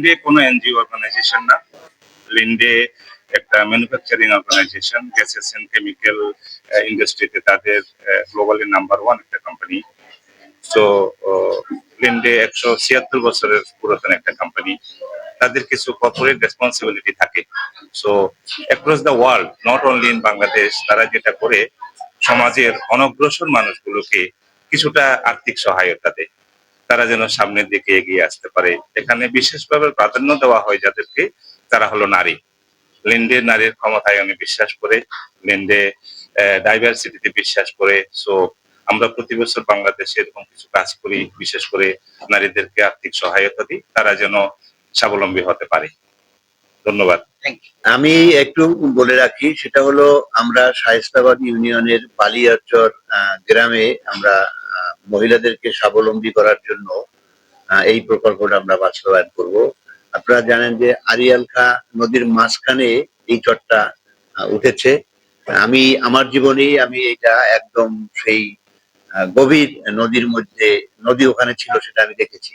Linde কোনো NGO organisation না। Linde একটা manufacturing organization gases and chemical ইন্ডাস্ট্রিতে তাদের গ্লোবালি নাম্বার ওয়ান একটা কোম্পানি তো লিন্ডে একশো ছিয়াত্তর বছরের পুরাতন একটা কোম্পানি তাদের কিছু কর্পোরেট রেসপন্সিবিলিটি থাকে। So across the world not only in Bangladesh তারা যেটা করে, সমাজের অনগ্রসর মানুষগুলোকে কিছুটা আর্থিক সহায়তা দেয়। তারা যেন সামনের দিকে এগিয়ে আসতে পারে। এখানে বিশেষভাবে প্রাধান্য দেওয়া হয় যাদেরকে, তারা হলো নারী। লিন্ডে নারীর ক্ষমতায় আমি বিশ্বাস করে লিন্ডে ডাইভার্সিটিতে বিশ্বাস করে। সো আমরা প্রতি বছর বাংলাদেশে এরকম কিছু কাজ করি, বিশেষ করে নারীদেরকে আর্থিক সহায়তা দিই, তারা যেন স্বাবলম্বী হতে পারে। ধন্যবাদ। আমি একটু বলে রাখি, সেটা হলো আমরা শায়েস্তাবাদ ইউনিয়নের বালিয়ারচর গ্রামে আমরা মহিলাদেরকে স্বাবলম্বী করার জন্য এই প্রকল্পটা আমরা বাস্তবায়ন করব। আপনারা জানেন যে আরিয়াল খা নদীর মাঝখানে এই চটটা উঠেছে। আমি, আমার জীবনেই আমি এটা একদম সেই গভীর নদীর মধ্যে, নদী ওখানে ছিল সেটা আমি দেখেছি।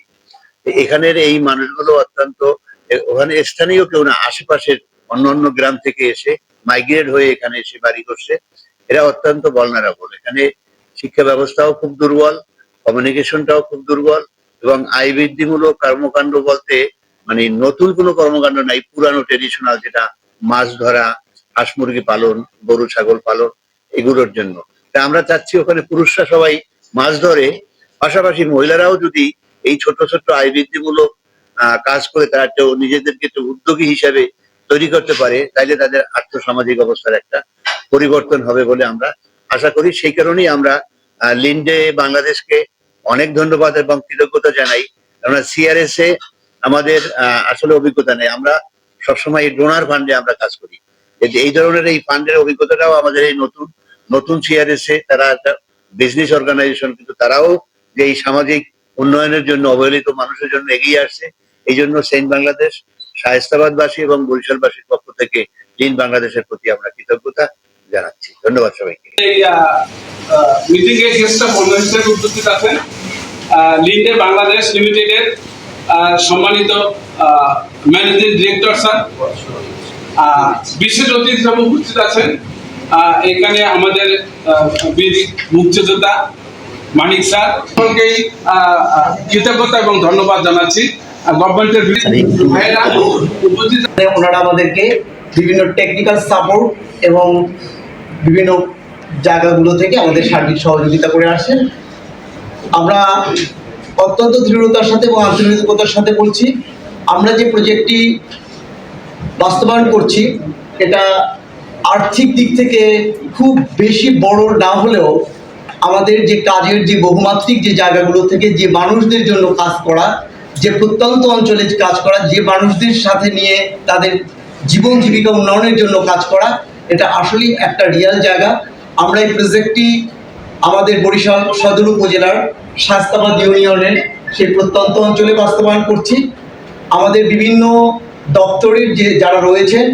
এখানের এই মানুষগুলো অত্যন্ত ওখানে স্থানীয় কেউ না, আশেপাশের অন্য অন্য গ্রাম থেকে এসে মাইগ্রেট হয়ে এখানে এসে বাড়ি করছে। এরা অত্যন্ত বলনারাবল এখানে শিক্ষা ব্যবস্থাও খুব দুর্বল কমিউনিকেশনটাও খুব দুর্বল, এবং আয় বৃদ্ধিমূলক কর্মকাণ্ড বলতে মানে নতুন কোনো কর্মকাণ্ড নাই, পুরানো ট্রেডিশনাল যেটা মাছ ধরা, হাঁস মুরগি পালন, গরু, ছাগল পালন, এগুলোর জন্য। তা আমরা চাচ্ছি ওখানে পুরুষরা সবাই মাছ ধরে, পাশাপাশি মহিলারাও যদি এই ছোট ছোট আয় বৃদ্ধিমূলক কাজ করে তারা একটু নিজেদেরকে একটু উদ্যোগী হিসাবে তৈরি করতে পারে, তাইলে তাদের আর্থসামাজিক অবস্থার একটা পরিবর্তন হবে বলে আমরা আশা করি। সেই কারণেই আমরা লিন্ডে বাংলাদেশকে অনেক ধন্যবাদ এবং কৃতজ্ঞতা জানাই। আমরা সিআরএস এ আমাদের আসলে অভিজ্ঞতা নেই। আমরা সবসময় ডোনার ফান্ডে আমরা কাজ করি। এই- ধরনের এই ফান্ডের অভিজ্ঞতাটাও আমাদের এই নতুন নতুন সিআরএস এ তারা একটা বিজনেস অর্গানাইজেশন কিন্তু তারাও যে এই সামাজিক উন্নয়নের জন্য, অবহেলিত মানুষের জন্য এগিয়ে আসছে, এই জন্য সেন্ট বাংলাদেশ শায়স্তাবাদবাসী এবং বরিশালবাসীর পক্ষ থেকে লিন বাংলাদেশের প্রতি আমরা কৃতজ্ঞতা জানাচ্ছি। ধন্যবাদ সবাইকে। মিটিং এ অফ অনার হিসেবে উপস্থিত আছেন। লিন্ডে বাংলাদেশ লিমিটেডের সম্মানিত ম্যানেজিং ডিরেক্টর স্যার বিশেষ অতিথি হিসেবে উপস্থিত আছেন। এখানে আমাদের বীর মুক্তিযোদ্ধা মানিক স্যার। সকলকেই কৃতজ্ঞতা এবং ধন্যবাদ জানাচ্ছি। গভর্নমেন্টের উপস্থিত ওনারা আমাদেরকে বিভিন্ন টেকনিক্যাল সাপোর্ট এবং বিভিন্ন জায়গাগুলো থেকে আমাদের সার্বিক সহযোগিতা করে আসেন। আমরা অত্যন্ত দৃঢ়তার সাথে এবং আন্তরিকতার সাথে বলছি, আমরা যে প্রজেক্টটি বাস্তবায়ন করছি, এটা আর্থিক দিক থেকে খুব বেশি বড় না হলেও আমাদের যে কাজের যে বহুমাত্রিক যে জায়গাগুলো থেকে যে মানুষদের জন্য কাজ করা, যে প্রত্যন্ত অঞ্চলে কাজ করা, যে মানুষদের সাথে নিয়ে তাদের জীবন জীবিকা উন্নয়নের জন্য কাজ করা, এটা আসলেই একটা রিয়াল জায়গা। আমরা এই প্রজেক্টটি আমাদের বরিশাল সদর উপজেলার স্বাস্থ্যবাদ ইউনিয়নের সেই প্রত্যন্ত অঞ্চলে বাস্তবায়ন করছি। আমাদের বিভিন্ন দপ্তরের যে যারা রয়েছেন